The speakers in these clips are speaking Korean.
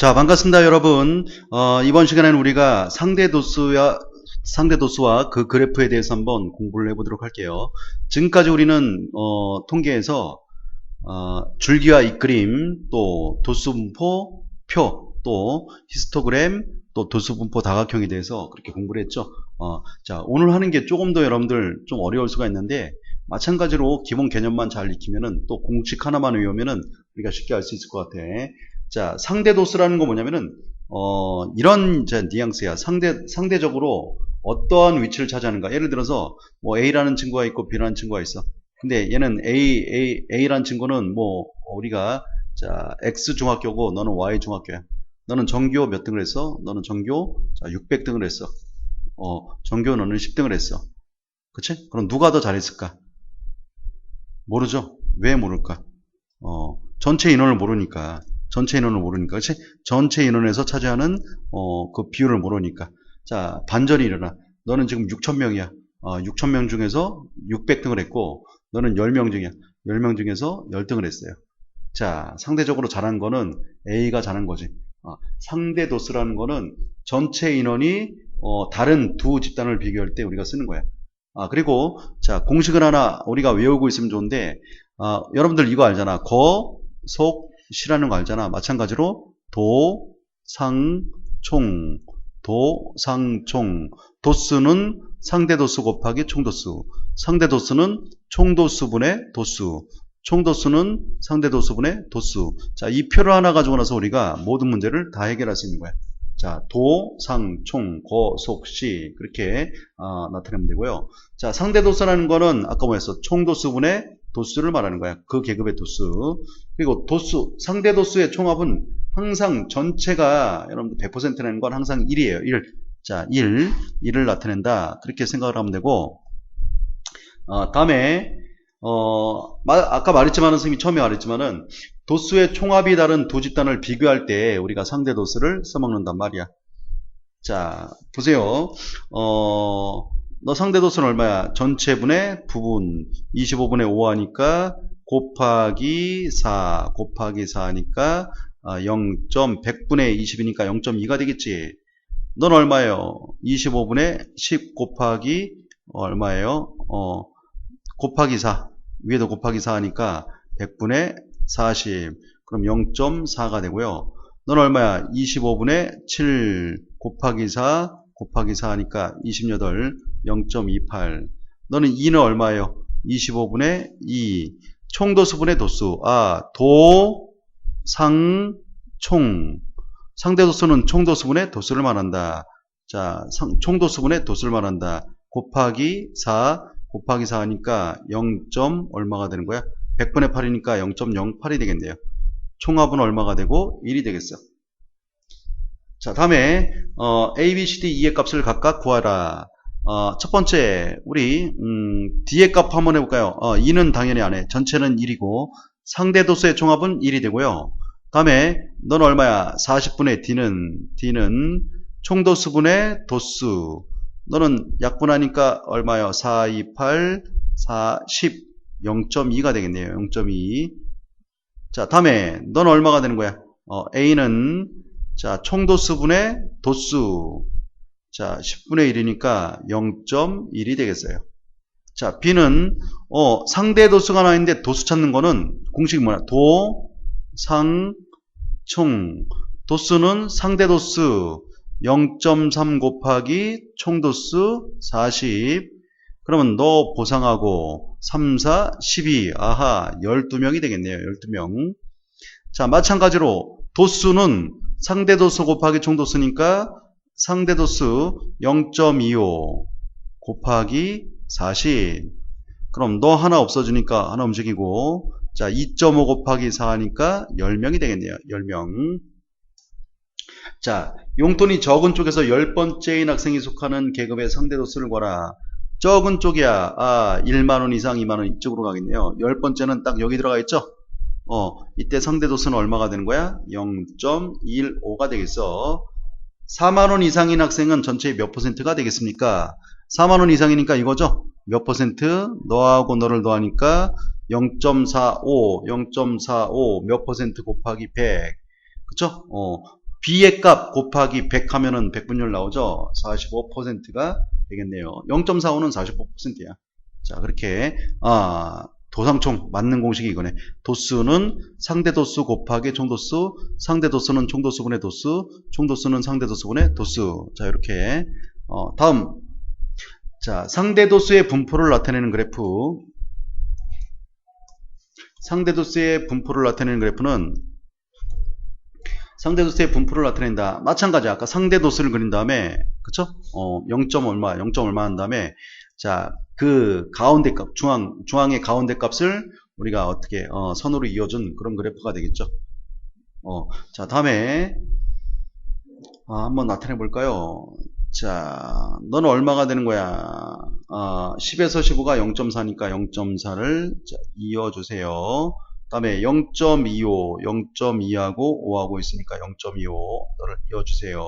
자, 반갑습니다, 여러분. 어, 이번 시간에는 우리가 상대 도수와 상대 도수와 그 그래프에 대해서 한번 공부를 해보도록 할게요. 지금까지 우리는 어, 통계에서 어, 줄기와 이끌림, 또 도수 분포, 표, 또 히스토그램, 또 도수 분포 다각형에 대해서 그렇게 공부를 했죠. 어, 자, 오늘 하는 게 조금 더 여러분들 좀 어려울 수가 있는데 마찬가지로 기본 개념만 잘 익히면은 또 공식 하나만 외우면은 우리가 쉽게 알 수 있을 것 같아. 자, 상대 도수라는 거 뭐냐면은 어, 이런 이제 뉘앙스야. 상대 상대적으로 어떠한 위치를 차지하는가. 예를 들어서 뭐 A라는 친구가 있고 B라는 친구가 있어. 근데 얘는 A, A, A라는 친구는 뭐 우리가 자, X 중학교고 너는 Y 중학교야. 너는 전교 몇 등을 했어? 너는 전교 자, 600등을 했어. 어, 전교 너는 10등을 했어. 그치? 그럼 누가 더 잘했을까? 모르죠? 왜 모를까? 어, 전체 인원을 모르니까. 전체 인원을 모르니까. 그치? 전체 인원에서 차지하는, 어, 그 비율을 모르니까. 자, 반전이 일어나. 너는 지금 6,000명이야. 어, 6,000명 중에서 600등을 했고, 너는 10명 중이야. 10명 중에서 10등을 했어요. 자, 상대적으로 잘한 거는 A가 잘한 거지. 어, 상대 도수라는 거는 전체 인원이 어, 다른 두 집단을 비교할 때 우리가 쓰는 거야. 아, 그리고, 자, 공식을 하나 우리가 외우고 있으면 좋은데, 아, 여러분들 이거 알잖아. 거, 속, 시라는 거 알잖아. 마찬가지로, 도, 상, 총. 도, 상, 총. 도수는 상대 도수 곱하기 총 도수. 상대 도수는 총 도수분의 도수. 총 도수는 상대 도수분의 도수. 자, 이 표를 하나 가지고 나서 우리가 모든 문제를 다 해결할 수 있는 거야. 자, 도, 상, 총, 고, 속, 시 그렇게 어, 나타내면 되고요. 자, 상대 도수라는 거는 아까 뭐였어? 총 도수분의 도수를 말하는 거야. 그 계급의 도수. 그리고 도수, 상대 도수의 총합은 항상 전체가 여러분들 100%라는 건 항상 1이에요. 1. 자, 1. 1을 나타낸다. 그렇게 생각을 하면 되고 어, 다음에 어, 마- 아까 말했지만은 선생님이 처음에 말했지만은 도수의 총합이 다른 두 집단을 비교할 때 우리가 상대 도수를 써먹는단 말이야. 자, 보세요. 어, 너 상대 도수는 얼마야? 전체분의 부분 25분의 5 하니까 곱하기 4 곱하기 4니까 0. 100분의 20이니까 0.2가 되겠지. 넌 얼마예요? 25분의 10 곱하기 얼마예요? 어, 곱하기 4. 위에도 곱하기 4 하니까 100분의 40. 그럼 0.4가 되고요. 넌 얼마야? 25분의 7 곱하기 4 곱하기 4 하니까 28. 0.28. 너는 2는 얼마예요? 25분의 2. 총도수분의 도수. 아, 도, 상, 총. 상대도수는 총도수분의 도수를 말한다. 자, 상- 총도수분의 도수를 말한다. 곱하기 4 곱하기 4 하니까 0. 얼마가 되는 거야? 100분의 8이니까 0.08이 되겠네요. 총합은 얼마가 되고 1이 되겠어. 자, 다음에 어, A, B, C, D, E의 값을 각각 구하라. 어, 첫 번째, 우리 음, D의 값 한번 해볼까요? 어, 2는 당연히 안 해. 전체는 1이고 상대 도수의 총합은 1이 되고요. 다음에 넌 얼마야? 40분의 D는 D는 총도수분의 도수. 너는 약분하니까 얼마요? 4, 2, 8, 4, 10, 0.2가 되겠네요. 0.2. 자, 다음에 넌 얼마가 되는 거야? 어, A는 자, 총도수분의 도수. 자, 10분의 1이니까 0.1이 되겠어요. 자, B는 어, 상대 도수가 나와 있는데 도수 찾는 거는 공식이 뭐야? 도, 상, 총. 도수는 상대 도수 0.3 곱하기 총도수 40. 그러면 너 보상하고 3, 4, 12. 아하, 12명이 되겠네요. 12명. 자, 마찬가지로 도수는 상대 도수 곱하기 총도수니까 상대 도수 0.25 곱하기 40. 그럼 너 하나 없어지니까 하나 움직이고 자, 2.5 곱하기 4 하니까 10명이 되겠네요. 10명. 자, 용돈이 적은 쪽에서 10번째인 학생이 속하는 계급의 상대 도수를 구하라. 적은 쪽이야. 아, 1만원 이상, 2만원 이쪽으로 가겠네요. 10번째는 딱 여기 들어가 있죠? 어, 이때 상대 도수는 얼마가 되는 거야? 0.15가 되겠어. 4만원 이상인 학생은 전체의 몇 퍼센트가 되겠습니까? 4만원 이상이니까 이거죠? 몇 퍼센트? 너하고 너를 더하니까 0.45, 0.45, 몇 퍼센트 곱하기 100. 그쵸? 어, B의 값 곱하기 100 하면은 100분율 나오죠? 45%가 되겠네요. 0.45는 45%야. 자, 그렇게, 아, 도상총 맞는 공식이 이거네. 도수는 상대 도수 곱하기 총도수, 상대 도수는 총도수분의 도수, 총도수는 상대 도수분의 도수. 자, 이렇게. 어, 다음. 자, 상대 도수의 분포를 나타내는 그래프. 상대 도수의 분포를 나타내는 그래프는 상대 도수의 분포를 나타낸다. 마찬가지 아까 상대 도수를 그린 다음에 그쵸? 어, 0. 얼마, 0. 얼마 한 다음에 자, 그 가운데 값, 중앙, 중앙의 가운데 값을 우리가 어떻게 어, 선으로 이어준 그런 그래프가 되겠죠. 어, 자, 다음에 아, 한번 나타내 볼까요? 자, 너는 얼마가 되는 거야? 아, 10에서 15가 0.4니까 0.4를 이어주세요. 다음에 0.25, 0.2하고 5하고 있으니까 0.25 너를 이어주세요.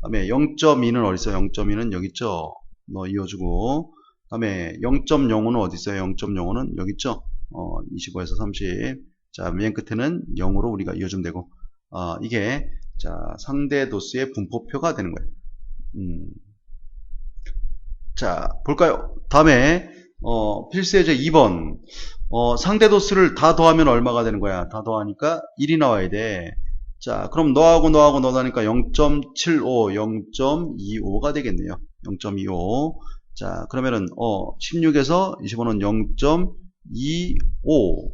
다음에 0.2는 어디 있어요? 0.2는 여기 있죠? 너 이어주고 다음에 0.05는 어디 있어요? 0.05는 여기 있죠? 어, 25에서 30. 자, 맨 끝에는 0으로 우리가 이어주면 되고 아, 이게 자, 상대 도수의 분포표가 되는 거예요. 음. 자, 볼까요? 다음에 어, 필수예제 2번. 어, 상대 도수를 다 더하면 얼마가 되는 거야? 다 더하니까 1이 나와야 돼. 자, 그럼 너하고 너하고 너하니까 0.75, 0.25가 되겠네요. 0.25. 자, 그러면은 어, 16에서 25는 0.25.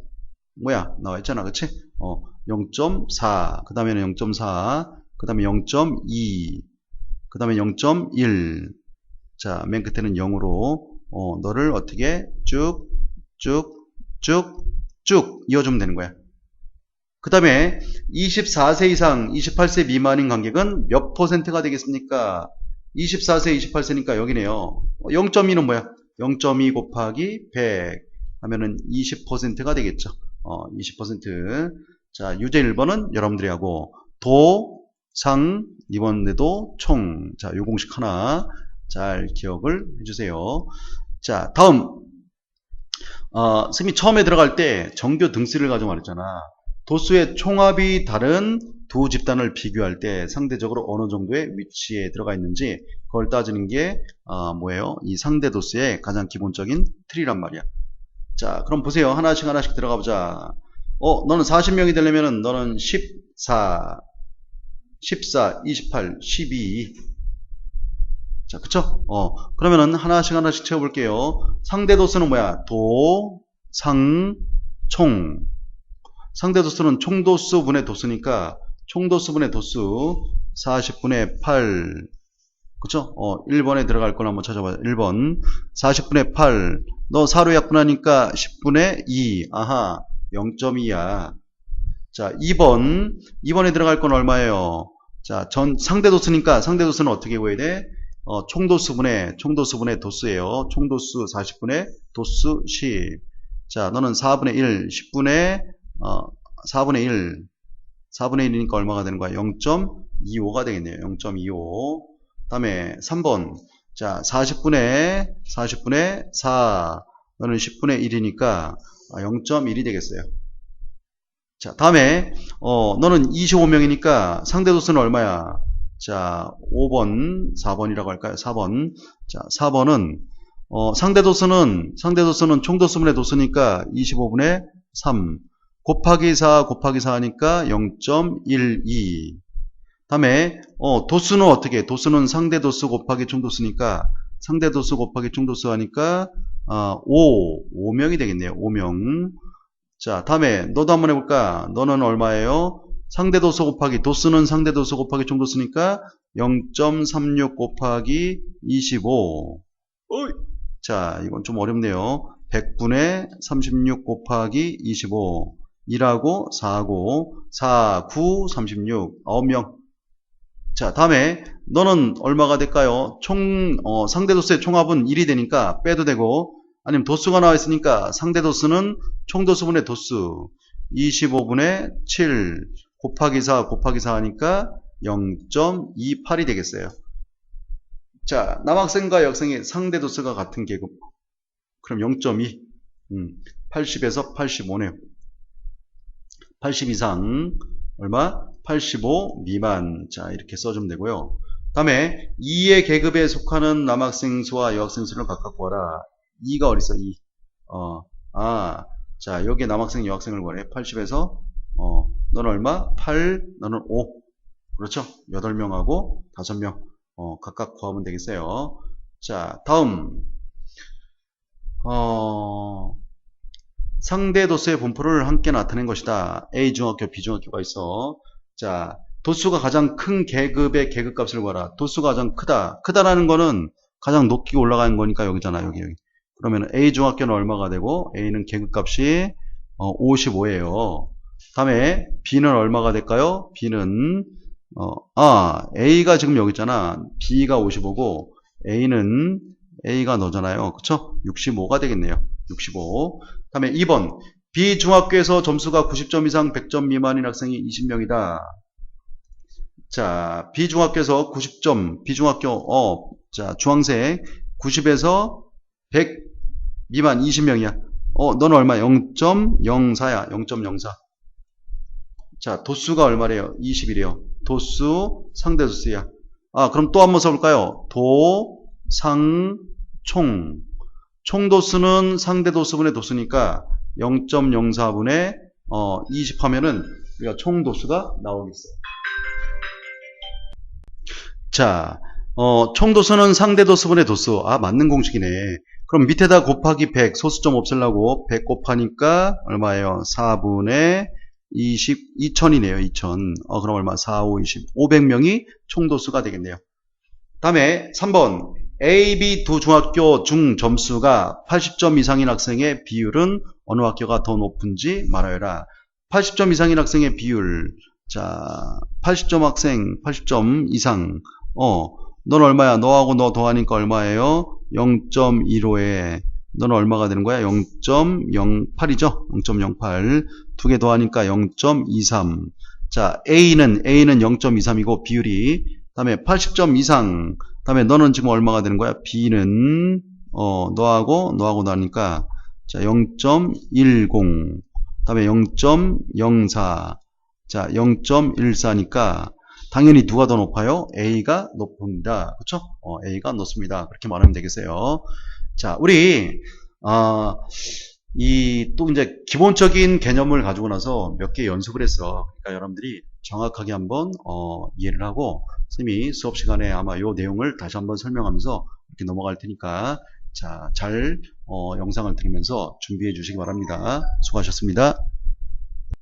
뭐야? 나와 있잖아. 그치? 어, 0.4. 그 다음에는 0.4. 그 다음에 0.2. 그 다음에 0.1. 자, 맨 끝에는 0으로 어, 너를 어떻게 쭉, 쭉, 쭉, 쭉 이어주면 되는 거야. 그 다음에 24세 이상, 28세 미만인 관객은 몇 퍼센트가 되겠습니까? 24세, 28세니까 여기네요. 0.2는 뭐야? 0.2 곱하기 100 하면은 20%가 되겠죠. 어, 20%. 자, 유제 1번은 여러분들이 하고 도, 상, 이번에도 총. 자, 요 공식 하나 잘 기억을 해주세요. 자, 다음. 어, 스미 처음에 들어갈 때 정교 등수를 가지고 말했잖아. 도수의 총합이 다른 두 집단을 비교할 때 상대적으로 어느 정도의 위치에 들어가 있는지 그걸 따지는 게 어, 뭐예요? 이 상대 도수의 가장 기본적인 틀이란 말이야. 자, 그럼 보세요. 하나씩 하나씩 들어가 보자. 어, 너는 40명이 되려면은 너는 14, 14, 28, 12. 자, 그쵸? 어, 그러면은 하나씩 하나씩 채워볼게요. 상대 도수는 뭐야? 도, 상, 총. 상대 도수는 총도수분의 도수니까 총도수분의 도수 40분의 8 그쵸? 어, 1번에 들어갈 걸 한번 찾아봐요. 1번 40분의 8 너 4로 약분하니까 10분의 2 아하 0.2야 자 2번 2번에 들어갈 건 얼마예요? 자 전 상대 도수니까 상대 도수는 어떻게 구해야 돼? 어, 총도수분의 총도수분의 도수예요. 총도수 40분의 도수 10. 자 너는 4분의 1 10분의 어, 4분의 1 4분의 1이니까 얼마가 되는 거야? 0.25가 되겠네요. 0.25. 다음에 3번. 자, 40분의 40분의 4. 너는 10분의 1이니까 0.1이 되겠어요. 자, 다음에 어, 너는 25명이니까 상대 도수는 얼마야? 자, 5번, 4번이라고 할까요? 4번. 자, 4번은 어, 상대 도수는 상대 도수는 총 도수분의 도수니까 25분의 3. 곱하기 4 곱하기 4니까 0.12 다음에 어, 도수는 어떻게? 도수는 상대 도수 곱하기 총도수니까 상대 도수 곱하기 총도수 하니까 어, 5 5명이 되겠네요. 5명. 자 다음에 너도 한번 해볼까? 너는 얼마예요? 상대 도수 곱하기 도수는 상대 도수 곱하기 총도수니까 0.36 곱하기 25 어이. 자 이건 좀 어렵네요. 100분의 36 곱하기 25 2하고 4하고 4, 9, 36 9명 자 다음에 너는 얼마가 될까요? 총 어, 상대 도수의 총합은 1이 되니까 빼도 되고 아니면 도수가 나와 있으니까 상대 도수는 총 도수분의 도수 25분의 7 곱하기 4 곱하기 4 하니까 0.28이 되겠어요. 자 남학생과 여학생의 상대 도수가 같은 계급 그럼 0.2 음, 80에서 85네요. 80 이상 얼마? 85 미만. 자, 이렇게 써주면 되고요. 다음에 2의 계급에 속하는 남학생 수와 여학생 수를 각각 구하라. 2가 어딨어? 2. 어, 아, 자, 여기에 남학생, 여학생을 구하래. 80에서, 어, 너는 얼마? 8, 너는 5. 그렇죠? 8명하고 5명, 어, 각각 구하면 되겠어요. 자, 다음, 어, 상대 도수의 분포를 함께 나타낸 것이다. A 중학교, B 중학교가 있어. 자, 도수가 가장 큰 계급의 계급값을 구하라. 도수가 가장 크다. 크다라는 거는 가장 높게 올라가는 거니까 여기잖아, 여기, 여기. 그러면 A 중학교는 얼마가 되고, A는 계급값이 어, 55예요. 다음에 B는 얼마가 될까요? B는 어, 아, A가 지금 여기 있잖아. B가 55고 A는 A가 너잖아요. 그쵸? 65가 되겠네요. 65. 다음에 2번. B 중학교에서 점수가 90점 이상 100점 미만인 학생이 20명이다. 자, B 중학교에서 90점, B 중학교, 어, 자, 주황색 90에서 100 미만 20명이야. 어, 너는 얼마? 0.04야. 0.04. 자, 도수가 얼마래요? 20이래요. 도수, 상대도수야. 아, 그럼 또 한번 써볼까요? 도, 상, 총. 총 도수는 상대 도수분의 도수니까 0.04분의 어, 20 하면은 우리가 총 도수가 나오겠어요. 자, 어, 총 도수는 상대 도수분의 도수. 아, 맞는 공식이네. 그럼 밑에다 곱하기 100, 소수점 없애려고 100 곱하니까 얼마예요? 4분의 20, 2000이네요. 2000. 어, 그럼 얼마? 4, 5, 20. 500명이 총도수가 되겠네요. 다음에 3번. A, B 두 중학교 중 점수가 80점 이상인 학생의 비율은 어느 학교가 더 높은지 말하여라. 80점 이상인 학생의 비율. 자, 80점 학생, 80점 이상. 어, 넌 얼마야? 너하고 너 더하니까 얼마예요? 0.15에 너는 얼마가 되는 거야? 0.08이죠? 0.08. 두 개 더하니까 0.23. 자, A는, A는 0.23이고, 비율이. 다음에 80점 이상. 다음에 너는 지금 얼마가 되는 거야? B는, 어, 너하고, 너하고 나니까, 자, 0.10. 다음에 0.04. 자, 0.14니까, 당연히 누가 더 높아요? A가 높습니다. 그쵸? 어, A가 높습니다. 그렇게 말하면 되겠어요. 자, 우리, 아, 이, 또 이제 기본적인 개념을 가지고 나서 몇 개 연습을 했어. 그러니까 여러분들이 정확하게 한번, 어, 이해를 하고, 선생님이 수업 시간에 아마 이 내용을 다시 한번 설명하면서 이렇게 넘어갈 테니까, 자, 잘, 어, 영상을 들으면서 준비해 주시기 바랍니다. 수고하셨습니다.